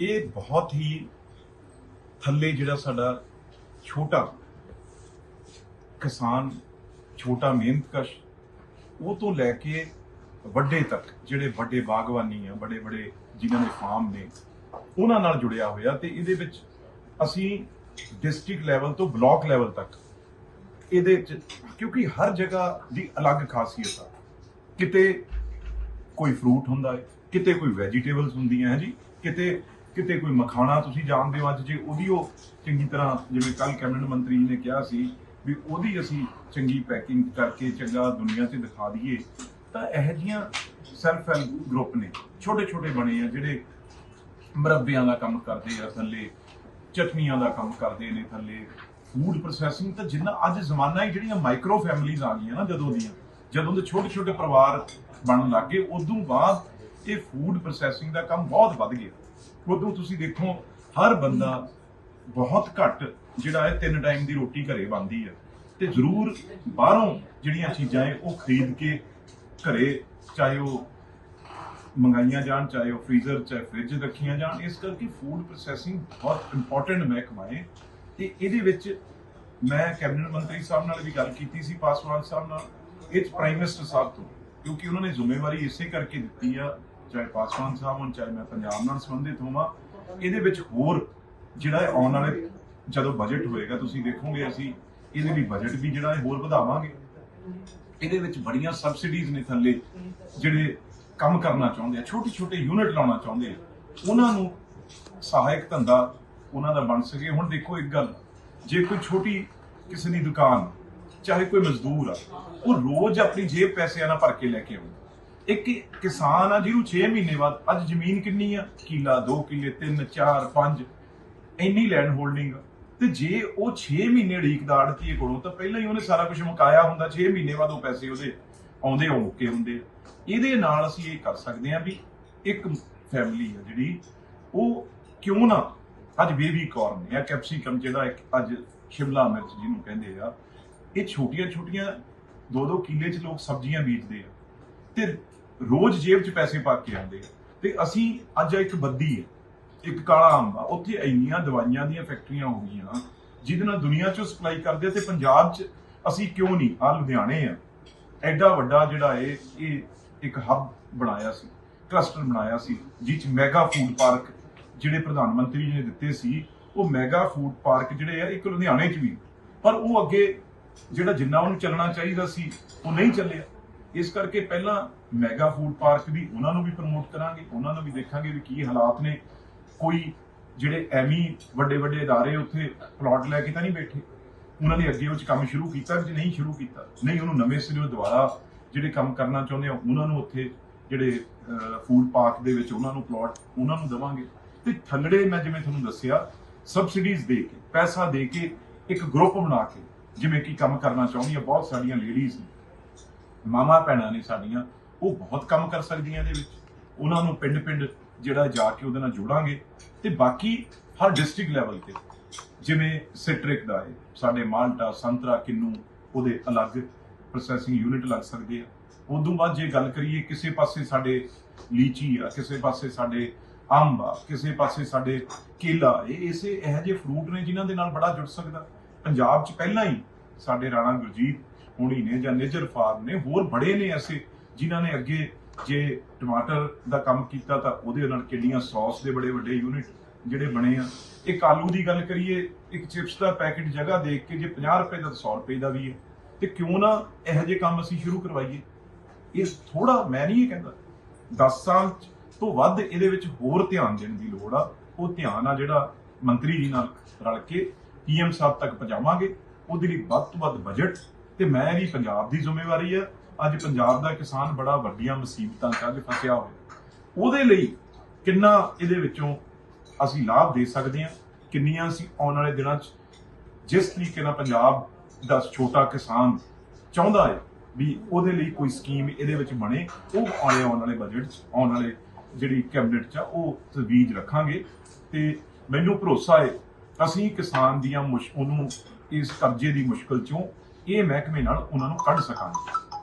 ਇਹ ਬਹੁਤ ਹੀ ਥੱਲੇ ਜਿਹੜਾ ਸਾਡਾ ਛੋਟਾ ਕਿਸਾਨ, ਛੋਟਾ ਮਿਹਨਤਕਸ਼ ਉਹ ਤੋਂ ਲੈ ਕੇ ਵੱਡੇ ਤੱਕ, ਜਿਹੜੇ ਵੱਡੇ ਬਾਗਬਾਨੀ ਆ ਬੜੇ ਬੜੇ ਜਿਨ੍ਹਾਂ ਦੇ ਫਾਰਮ ਨੇ, ਉਹਨਾਂ ਨਾਲ ਜੁੜਿਆ ਹੋਇਆ ਤੇ ਇਹਦੇ ਵਿੱਚ ਅਸੀਂ ਡਿਸਟ੍ਰਿਕਟ ਲੈਵਲ ਤੋਂ ਬਲਾਕ ਲੈਵਲ ਤੱਕ ਇਹਦੇ ਚ ਕਿਉਂਕਿ ਹਰ ਜਗ੍ਹਾ ਦੀ ਅਲੱਗ ਖਾਸੀਅਤ ਆ। ਕਿਤੇ ਕੋਈ ਫਰੂਟ ਹੁੰਦਾ ਹੈ, ਕਿਤੇ ਕੋਈ ਵੈਜੀਟੇਬਲਸ ਹੁੰਦੀਆਂ ਹੈ ਜੀ, ਕਿਤੇ ਕਿਤੇ ਕੋਈ ਮਖਾਣਾ ਤੁਸੀਂ ਜਾਣਦੇ ਹੋ ਅੱਜ ਜੇ ਉਹਦੀ ਉਹ ਚੰਗੀ ਤਰ੍ਹਾਂ ਜਿਵੇਂ ਕੱਲ ਕੈਬਨਿਟ ਮੰਤਰੀ ਜੀ ਨੇ ਕਿਹਾ ਸੀ ਵੀ ਉਹਦੀ ਅਸੀਂ ਚੰਗੀ ਪੈਕਿੰਗ ਕਰਕੇ ਚੰਗਾ ਦੁਨੀਆ 'ਚ ਦਿਖਾ ਦਈਏ, ਤਾਂ ਇਹੋ ਜਿਹੀਆਂ ਸੈਲਫ ਹੈਲਪ ਗਰੁੱਪ ਨੇ, ਛੋਟੇ ਛੋਟੇ ਬਣੇ ਆ ਜਿਹੜੇ ਮਰੱਬਿਆਂ ਦਾ ਕੰਮ ਕਰਦੇ ਆ ਥੱਲੇ, ਚਟਨੀਆਂ ਦਾ ਕੰਮ ਕਰਦੇ ਨੇ ਥੱਲੇ ਫੂਡ ਪ੍ਰੋਸੈਸਿੰਗ ਤਾਂ ਜਿੰਨਾ ਅੱਜ ਜ਼ਮਾਨਾ ਹੀ ਜਿਹੜੀਆਂ ਮਾਈਕਰੋ ਫੈਮਿਲੀਆਂ ਆ ਗਈਆਂ ਨਾ ਜਦੋਂ ਦੀਆਂ, ਜਦੋਂ ਦੇ ਛੋਟੇ ਛੋਟੇ ਪਰਿਵਾਰ ਬਣਨ ਲੱਗੇ ਉਦੋਂ ਬਾਅਦ ਇਹ ਫੂਡ ਪ੍ਰੋਸੈਸਿੰਗ ਦਾ ਕੰਮ ਬਹੁਤ ਵੱਧ ਗਿਆ। ਉਦੋਂ ਤੁਸੀਂ ਦੇਖੋ, ਹਰ ਬੰਦਾ ਬਹੁਤ ਘੱਟ ਜਿਹੜਾ ਹੈ ਤਿੰਨ ਟਾਈਮ ਦੀ ਰੋਟੀ ਘਰੇ ਬਣਦੀ ਹੈ। ਤੇ ਜ਼ਰੂਰ ਬਾਹਰੋਂ ਜਿਹੜੀਆਂ ਚੀਜ਼ਾਂ ਹੈ ਉਹ ਖਰੀਦ ਕੇ ਘਰੇ, ਚਾਹੇ ਉਹ ਮੰਗਾਈਆਂ ਜਾਣ, ਚਾਹੇ ਉਹ ਫ੍ਰੀਜ਼ਰ ਚਾਹੇ ਫ੍ਰਿਜ ਰੱਖੀਆਂ ਜਾਣ, ਇਸ ਕਰਕੇ ਫੂਡ ਪ੍ਰੋਸੈਸਿੰਗ ਬਹੁਤ ਇੰਪੋਰਟੈਂਟ ਮਹਿਕਮਾ ਹੈ ਤੇ ਇਹਦੇ ਵਿੱਚ ਮੈਂ ਕੈਬਨਿਟ ਮੰਤਰੀ ਸਾਹਿਬ ਨਾਲ ਵੀ ਗੱਲ ਕੀਤੀ ਸੀ, ਪਾਸਵਾਨ ਸਾਹਿਬ ਨਾਲ, ਇਹ ਪ੍ਰਾਈਮ ਮਿਨਿਸਟਰ ਸਾਹਿਬ ਤੋਂ, ਕਿਉਂਕਿ ਉਹਨਾਂ ਨੇ ਜ਼ਿੰਮੇਵਾਰੀ ਇਸੇ ਕਰਕੇ ਦਿੱਤੀ ਆ ਚਾਹੇ ਪਾਸਵਾਨ ਸਾਹਿਬ ਹੋਣ, ਚਾਹੇ ਮੈਂ ਪੰਜਾਬ ਨਾਲ ਸੰਬੰਧਿਤ ਹੋਵਾਂ, ਇਹਦੇ ਵਿੱਚ ਹੋਰ ਜਿਹੜਾ ਆਉਣ ਵਾਲੇ ਜਦੋਂ ਬਜਟ ਹੋਏਗਾ, ਤੁਸੀਂ ਦੇਖੋਗੇ ਅਸੀਂ, ਇਹਦੇ ਲਈ ਬਜਟ ਵੀ ਜਿਹੜਾ ਹੈ ਹੋਰ ਵਧਾਵਾਂਗੇ। ਇਹਦੇ ਵਿੱਚ ਬੜੀਆਂ ਸਬਸਿਡੀਜ਼ ਨੇ ਥੱਲੇ, ਜਿਹੜੇ ਕੰਮ ਕਰਨਾ ਚਾਹੁੰਦੇ ਆ ਛੋਟੇ ਛੋਟੇ ਯੂਨਿਟ ਲਾਉਣਾ ਚਾਹੁੰਦੇ ਆ। ਉਹਨਾਂ ਨੂੰ ਸਹਾਇਕ ਧੰਦਾ ਉਹਨਾਂ ਦਾ ਬਣ ਸਕੇ। ਹੁਣ ਦੇਖੋ ਇੱਕ ਗੱਲ, ਜੇ ਕੋਈ ਛੋਟੀ ਕਿਸੇ ਦੀ ਦੁਕਾਨ, ਚਾਹੇ ਕੋਈ ਮਜ਼ਦੂਰ ਆ, ਉਹ ਰੋਜ਼ ਆਪਣੀ ਜੇਬ ਪੈਸਿਆਂ ਨਾਲ ਭਰ ਕੇ ਲੈ ਕੇ ਆਉਂਦਾ। ਇੱਕ ਕਿਸਾਨ ਆ, ਜਿਹਨੂੰ 6 ਮਹੀਨੇ ਬਾਅਦ, ਅੱਜ ਜ਼ਮੀਨ ਕਿੰਨੀ ਆ? ਕਿਲਾ 2 ਕਿੱਲੇ 3 4 5 ਇੰਨੀ ਲੈਂਡ ਹੋਲਡਿੰਗ ਆ। ਤੇ ਜੇ ਉਹ 6 ਮਹੀਨੇ ਢੀਕਦਾ ਆੜਤੀਏ ਕੋਲੋਂ, ਤਾਂ ਪਹਿਲਾਂ ਹੀ ਉਹਨੇ ਸਾਰਾ ਕੁਝ ਮੁਕਾਇਆ ਹੁੰਦਾ 6 ਮਹੀਨੇ ਬਾਅਦ ਉਹ ਪੈਸੇ ਉਹਦੇ ਆਉਂਦੇ ਹੋ ਮੁੱਕੇ ਹੁੰਦੇ ਆ। ਇਹਦੇ ਨਾਲ ਅਸੀਂ ਇਹ ਕਰ ਸਕਦੇ ਹਾਂ ਵੀ ਇੱਕ ਫੈਮਿਲੀ ਆ ਜਿਹੜੀ, ਉਹ ਕਿਉਂ ਨਾ ਅੱਜ ਬੇਬੀ ਕਾਰਨ ਜਾਂ ਕੈਪਸਿਕਮ ਜਿਹੜਾ ਇੱਕ ਅੱਜ ਸ਼ਿਮਲਾ ਮਿਰਚ ਜਿਹਨੂੰ ਕਹਿੰਦੇ ਆ, ਇਹ ਛੋਟੀਆਂ ਛੋਟੀਆਂ ਦੋ ਦੋ ਕਿੱਲੇ 'ਚ ਲੋਕ ਸਬਜ਼ੀਆਂ ਬੀਜਦੇ ਆ। ਤੇ ਰੋਜ਼ ਜੇਬ 'ਚ ਪੈਸੇ ਪਾ ਕੇ ਆਉਂਦੇ ਆ। ਤੇ ਅਸੀਂ ਅੱਜ ਇੱਕ ਬੱਦੀ ਹੈ ਇੱਕ ਕਾਲਾ ਅੰਬ ਆ, ਉੱਥੇ ਇੰਨੀਆਂ ਦਵਾਈਆਂ ਦੀਆਂ ਫੈਕਟਰੀਆਂ ਹੋ ਗਈਆਂ, ਜਿਹਦੇ ਨਾਲ ਦੁਨੀਆ 'ਚੋਂ ਸਪਲਾਈ ਕਰਦੇ ਆ ਤੇ ਪੰਜਾਬ 'ਚ ਅਸੀਂ ਕਿਉਂ ਨਹੀਂ? ਆ ਲੁਧਿਆਣੇ ਆ। ਐਡਾ ਵੱਡਾ ਜਿਹੜਾ ਇਹ ਇਹ ਇੱਕ ਹੱਬ ਬਣਾਇਆ ਸੀ ਕਲਸਟਰ ਬਣਾਇਆ ਸੀ ਜਿਸ 'ਚ ਮੈਗਾ ਫੂਡ ਪਾਰਕ ਜਿਹੜੇ ਪ੍ਰਧਾਨ ਮੰਤਰੀ ਜੀ ਨੇ ਦਿੱਤੇ ਸੀ, ਉਹ ਮੈਗਾ ਫੂਡ ਪਾਰਕ ਜਿਹੜੇ ਆ, ਇੱਕ ਲੁਧਿਆਣੇ 'ਚ ਵੀ। ਪਰ ਉਹ ਅੱਗੇ ਜਿਹੜਾ ਜਿੰਨਾ ਉਹਨੂੰ ਚੱਲਣਾ ਚਾਹੀਦਾ ਸੀ, ਉਹ ਨਹੀਂ ਚੱਲਿਆ। ਇਸ ਕਰਕੇ ਪਹਿਲਾਂ ਮੈਗਾ ਫੂਡ ਪਾਰਕ ਵੀ ਉਹਨਾਂ ਨੂੰ ਵੀ ਪ੍ਰਮੋਟ ਕਰਾਂਗੇ, ਉਹਨਾਂ ਨੂੰ ਵੀ ਦੇਖਾਂਗੇ ਵੀ ਕੀ ਹਾਲਾਤ ਨੇ। ਕੋਈ ਜਿਹੜੇ ਐਵੇਂ ਵੱਡੇ ਵੱਡੇ ਅਦਾਰੇ ਉੱਥੇ ਪਲਾਟ ਲੈ ਕੇ ਤਾਂ ਨਹੀਂ ਬੈਠੇ। ਉਹਨਾਂ ਨੇ ਅੱਗੇ ਉਹ ਕੰਮ ਸ਼ੁਰੂ ਕੀਤਾ ਕਿ ਨਹੀਂ ਸ਼ੁਰੂ ਕੀਤਾ? ਨਹੀਂ, ਉਹਨੂੰ ਨਵੇਂ ਸਿਰੋਂ ਦੁਬਾਰਾ ਜਿਹੜੇ ਕੰਮ ਕਰਨਾ ਚਾਹੁੰਦੇ ਆ, ਉਹਨਾਂ ਨੂੰ ਉੱਥੇ ਜਿਹੜੇ ਫੂਡ ਪਾਰਕ ਦੇ ਵਿੱਚ ਉਹਨਾਂ ਨੂੰ ਪਲਾਟ ਉਹਨਾਂ ਨੂੰ ਦੇਵਾਂਗੇ। ਤੇ ਥੱਲੜੇ ਮੈਂ ਜਿਵੇਂ ਤੁਹਾਨੂੰ ਦੱਸਿਆ ਸਬਸਿਡੀਜ਼ ਦੇ ਕੇ, ਪੈਸਾ ਦੇ ਕੇ ਇੱਕ ਗਰੁੱਪ ਬਣਾ ਕੇ, ਜਿਵੇਂ ਕਿ ਕੰਮ ਕਰਨਾ ਚਾਹੁੰਦੀਆਂ ਬਹੁਤ ਸਾਰੀਆਂ ਲੇਡੀਜ਼ ਨੇ। ਮਾਮਾ ਭੈਣਾਂ ਨੇ ਸਾਡੀਆਂ, ਉਹ ਬਹੁਤ ਕੰਮ ਕਰ ਸਕਦੀਆਂ ਇਹਦੇ ਵਿੱਚ। ਉਹਨਾਂ ਨੂੰ ਪਿੰਡ-ਪਿੰਡ ਜਿਹੜਾ ਜਾ ਕੇ ਉਹਦੇ ਨਾਲ ਜੋੜਾਂਗੇ ਤੇ ਬਾਕੀ ਹਰ ਡਿਸਟ੍ਰਿਕਟ ਲੈਵਲ ਤੇ। ਜਿਵੇਂ ਸਿਟ੍ਰਿਕ ਦਾ ਹੈ, ਸਾਡੇ ਮਾਲਟਾ, ਸੰਤਰਾ, ਕਿੰਨੂ, ਉਹਦੇ ਅਲੱਗ ਪ੍ਰੋਸੈਸਿੰਗ ਯੂਨਿਟ ਲੱਗ ਸਕਦੇ ਆ। ਉਦੋਂ ਬਾਅਦ ਜੇ ਗੱਲ ਕਰੀਏ ਕਿਸੇ ਪਾਸੇ ਸਾਡੇ ਲੀਚੀ ਆ, ਕਿਸੇ ਪਾਸੇ ਸਾਡੇ ਅੰਬ ਆ, ਕਿਸੇ ਪਾਸੇ ਸਾਡੇ ਕੇਲਾ, ਇਹ ਇਸੇ ਇਹੋ ਜਿਹੇ ਫਰੂਟ ਨੇ ਜਿਨ੍ਹਾਂ ਦੇ ਨਾਲ ਬੜਾ ਜੁੜ ਸਕਦਾ। ਪੰਜਾਬ 'ਚ ਪਹਿਲਾਂ ਹੀ ਸਾਡੇ ਰਾਣਾ ਗੁਰਜੀਤ ਹੋਣੀ ਨੇ ਜਾਂ ਨੇਜਰ ਫਾਰਮ ਨੇ, ਹੋਰ ਬੜੇ ਨੇ ਐਸੇ ਜਿਨ੍ਹਾਂ ਨੇ ਅੱਗੇ ਜੇ ਟਮਾਟਰ ਦਾ ਕੰਮ ਕੀਤਾ ਤਾਂ ਉਹਦੇ ਨਾਲ ਕਿੰਨੀਆਂ ਸੌਸ ਦੇ ਬੜੇ ਵੱਡੇ ਯੂਨਿਟ ਜਿਹੜੇ ਬਣੇ ਆ। ਇੱਕ ਆਲੂ ਦੀ ਗੱਲ ਕਰੀਏ, ਇੱਕ ਚਿਪਸ ਦਾ ਪੈਕੇਟ ਜਗ੍ਹਾ ਦੇਖ ਕੇ ਜੇ 50 ਰੁਪਏ ਦਾ ਤਾਂ 100 ਰੁਪਏ ਦਾ ਵੀ ਹੈ। ਤੇ ਕਿਉਂ ਨਾ ਇਹੋ ਜਿਹੇ ਕੰਮ ਅਸੀਂ ਸ਼ੁਰੂ ਕਰਵਾਈਏ? ਇਹ ਥੋੜਾ ਮੈਂ ਨਹੀਂ ਇਹ ਕਹਿੰਦਾ 10 ਸਾਲ ਤੋਂ ਵੱਧ ਇਹਦੇ ਵਿੱਚ ਹੋਰ ਧਿਆਨ ਦੇਣ ਦੀ ਲੋੜ ਆ। ਉਹ ਧਿਆਨ ਆ ਜਿਹੜਾ ਮੰਤਰੀ ਜੀ ਨਾਲ ਰਲ ਕੇ ਪੀਐਮ ਸਾਹਿਬ ਤੱਕ ਪਹੁੰਚਾਵਾਂਗੇ। ਉਹਦੇ ਲਈ ਵੱਧ ਤੋਂ ਵੱਧ ਬਜਟ ਤੇ ਮੈਂ ਵੀ ਪੰਜਾਬ ਦੀ ਜ਼ਿੰਮੇਵਾਰੀ ਆ। ਅੱਜ ਪੰਜਾਬ ਦਾ ਕਿਸਾਨ ਬੜਾ ਵੱਡੀਆਂ ਮੁਸੀਬਤਾਂ ਚ ਫਸਿਆ ਹੋਇਆ। ਉਹਦੇ ਲਈ ਕਿੰਨਾ ਇਹਦੇ ਵਿੱਚੋਂ ਅਸੀਂ ਲਾਭ ਦੇ ਸਕਦੇ ਹਾਂ? ਕਿੰਨੀਆਂ ਅਸੀਂ ਆਉਣ ਵਾਲੇ ਦਿਨਾਂ 'ਚ ਜਿਸ ਤਰੀਕੇ ਨਾਲ ਪੰਜਾਬ ਦਾ ਛੋਟਾ ਕਿਸਾਨ ਚਾਹੁੰਦਾ ਹੈ ਵੀ ਉਹਦੇ ਲਈ ਕੋਈ ਸਕੀਮ ਇਹਦੇ ਵਿੱਚ ਬਣੇ ਉਹ ਆਉਣੇ ਆਉਣ ਵਾਲੇ ਬਜਟ 'ਚ ਆਉਣ ਵਾਲੇ ਜਿਹੜੀ ਕੈਬਨਿਟ 'ਚ ਆ, ਉਹ ਤਜਵੀਜ਼ ਰੱਖਾਂਗੇ। ਤੇ ਮੈਨੂੰ ਭਰੋਸਾ ਹੈ ਅਸੀਂ ਕਿਸਾਨ ਦੀਆਂ ਮੁਸ਼ ਉਹਨੂੰ ਇਸ ਕਰਜ਼ੇ ਦੀ ਮੁਸ਼ਕਲ 'ਚੋਂ ਇਹ ਮਹਿਕਮੇ ਨਾਲ ਉਹਨਾਂ ਨੂੰ ਕੱਢ ਸਕਾਂਗੇ।